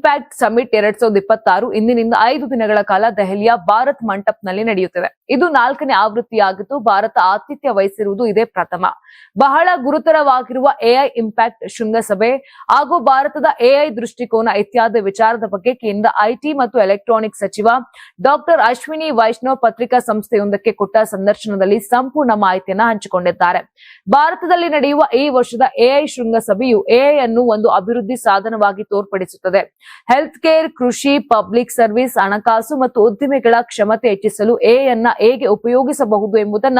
Impact summit ಎರಡ್ ಸಾವಿರದ ಇಪ್ಪತ್ತಾರು ಇಂದಿನಿಂದ ಐದು ದಿನಗಳ ಕಾಲ ದೆಹಲಿಯ ಭಾರತ್ ಮಂಟಪ್ನಲ್ಲಿ ನಡೆಯುತ್ತಿದೆ ಇದು ನಾಲ್ಕನೇ ಆವೃತ್ತಿಯಾಗಿದ್ದು ಭಾರತ ಆತಿಥ್ಯ ವಹಿಸಿರುವುದು ಇದೇ ಪ್ರಥಮ. ಬಹಳ ಗುರುತರವಾಗಿರುವ ಎಐ ಇಂಪ್ಯಾಕ್ಟ್ ಶೃಂಗಸಭೆ ಹಾಗೂ ಭಾರತದ ಎಐ ದೃಷ್ಟಿಕೋನ ಇತ್ಯಾದಿ ವಿಚಾರದ ಬಗ್ಗೆ ಕೇಂದ್ರ ಐಟಿ ಮತ್ತು ಎಲೆಕ್ಟ್ರಾನಿಕ್ ಸಚಿವ ಡಾಕ್ಟರ್ ಅಶ್ವಿನಿ ವೈಷ್ಣವ್ ಪತ್ರಿಕಾ ಸಂಸ್ಥೆಯೊಂದಕ್ಕೆ ಕೊಟ್ಟ ಸಂದರ್ಶನದಲ್ಲಿ ಸಂಪೂರ್ಣ ಮಾಹಿತಿಯನ್ನು ಹಂಚಿಕೊಂಡಿದ್ದಾರೆ. ಭಾರತದಲ್ಲಿ ನಡೆಯುವ ಈ ವರ್ಷದ ಎಐ ಶೃಂಗಸಭೆಯು ಎಐ ಅನ್ನು ಒಂದು ಅಭಿವೃದ್ಧಿ ಸಾಧನವಾಗಿ ತೋರ್ಪಡಿಸುತ್ತದೆ. ಹೆಲ್ತ್ ಕೇರ್ ಕೃಷಿ, ಪಬ್ಲಿಕ್ ಸರ್ವಿಸ್, ಹಣಕಾಸು ಮತ್ತು ಉದ್ದಿಮೆಗಳ ಕ್ಷಮತೆ ಹೆಚ್ಚಿಸಲು ಎ ಅನ್ನ ಹೇಗೆ ಉಪಯೋಗಿಸಬಹುದು ಎಂಬುದನ್ನ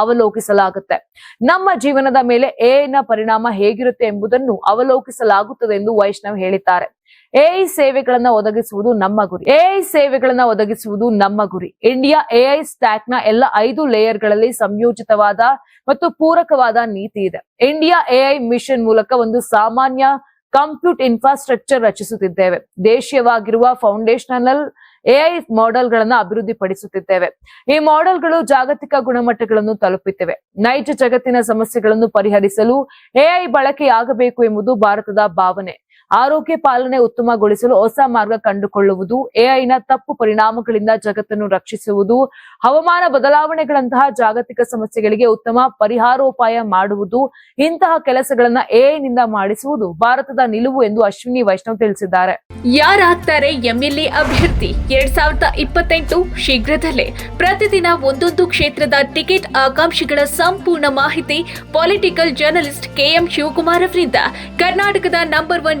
ಅವಲೋಕಿಸಲಾಗುತ್ತೆ. ನಮ್ಮ ಜೀವನದ ಮೇಲೆ ಎ ನ ಪರಿಣಾಮ ಹೇಗಿರುತ್ತೆ ಎಂಬುದನ್ನು ಅವಲೋಕಿಸಲಾಗುತ್ತದೆ ಎಂದು ವೈಷ್ಣವ್ ಹೇಳಿದ್ದಾರೆ. ಎಐ ಸೇವೆಗಳನ್ನ ಒದಗಿಸುವುದು ನಮ್ಮ ಗುರಿ. ಎಐ ಸೇವೆಗಳನ್ನ ಒದಗಿಸುವುದು ನಮ್ಮ ಗುರಿ. ಇಂಡಿಯಾ ಎಐ ಸ್ಟ್ಯಾಕ್ನ ಎಲ್ಲ ಐದು ಲೇಯರ್ಗಳಲ್ಲಿ ಸಂಯೋಜಿತವಾದ ಮತ್ತು ಪೂರಕವಾದ ನೀತಿ ಇದೆ. ಇಂಡಿಯಾ ಎಐ ಮಿಷನ್ ಮೂಲಕ ಒಂದು ಸಾಮಾನ್ಯ ಕಂಪ್ಯೂಟ್ ಇನ್ಫ್ರಾಸ್ಟ್ರಕ್ಚರ್ ರಚಿಸುತ್ತಿದ್ದೇವೆ. ದೇಶೀಯವಾಗಿರುವ ಫೌಂಡೇಶನಲ್ ಎಐ ಮಾಡೆಲ್ಗಳನ್ನ ಅಭಿವೃದ್ಧಿಪಡಿಸುತ್ತಿದ್ದೇವೆ. ಈ ಮಾಡೆಲ್ಗಳು ಜಾಗತಿಕ ಗುಣಮಟ್ಟಗಳನ್ನು ತಲುಪುತ್ತಿವೆ. ನೈಜ ಜಗತ್ತಿನ ಸಮಸ್ಯೆಗಳನ್ನು ಪರಿಹರಿಸಲು ಎಐ ಬಳಕೆಯಾಗಬೇಕು ಎಂಬುದು ಭಾರತದ ಭಾವನೆ. ಆರೋಗ್ಯ ಪಾಲನೆ ಉತ್ತಮಗೊಳಿಸಲು ಹೊಸ ಮಾರ್ಗ ಕಂಡುಕೊಳ್ಳುವುದು, ಎಐನ ತಪ್ಪು ಪರಿಣಾಮಗಳಿಂದ ಜಗತ್ತನ್ನು ರಕ್ಷಿಸುವುದು, ಹವಾಮಾನ ಬದಲಾವಣೆಗಳಂತಹ ಜಾಗತಿಕ ಸಮಸ್ಯೆಗಳಿಗೆ ಉತ್ತಮ ಪರಿಹಾರೋಪಾಯ ಮಾಡುವುದು, ಇಂತಹ ಕೆಲಸಗಳನ್ನ ಎಐನಿಂದ ಮಾಡಿಸುವುದು ಭಾರತದ ನಿಲುವು ಎಂದು ಅಶ್ವಿನಿ ವೈಷ್ಣವ್ ತಿಳಿಸಿದ್ದಾರೆ. ಯಾರಾಗ್ತಾರೆ ಎಂಎಲ್ಎ ಅಭ್ಯರ್ಥಿ? ಎರಡ್ ಸಾವಿರದ ಇಪ್ಪತ್ತೆಂಟು ಶೀಘ್ರದಲ್ಲೇ ಪ್ರತಿದಿನ ಒಂದೊಂದು ಕ್ಷೇತ್ರದ ಟಿಕೆಟ್ ಆಕಾಂಕ್ಷಿಗಳ ಸಂಪೂರ್ಣ ಮಾಹಿತಿ, ಪೊಲಿಟಿಕಲ್ ಜರ್ನಲಿಸ್ಟ್ ಕೆಎಂ ಶಿವಕುಮಾರ್ ಅವರಿಂದ. ಕರ್ನಾಟಕದ ನಂಬರ್ ಒನ್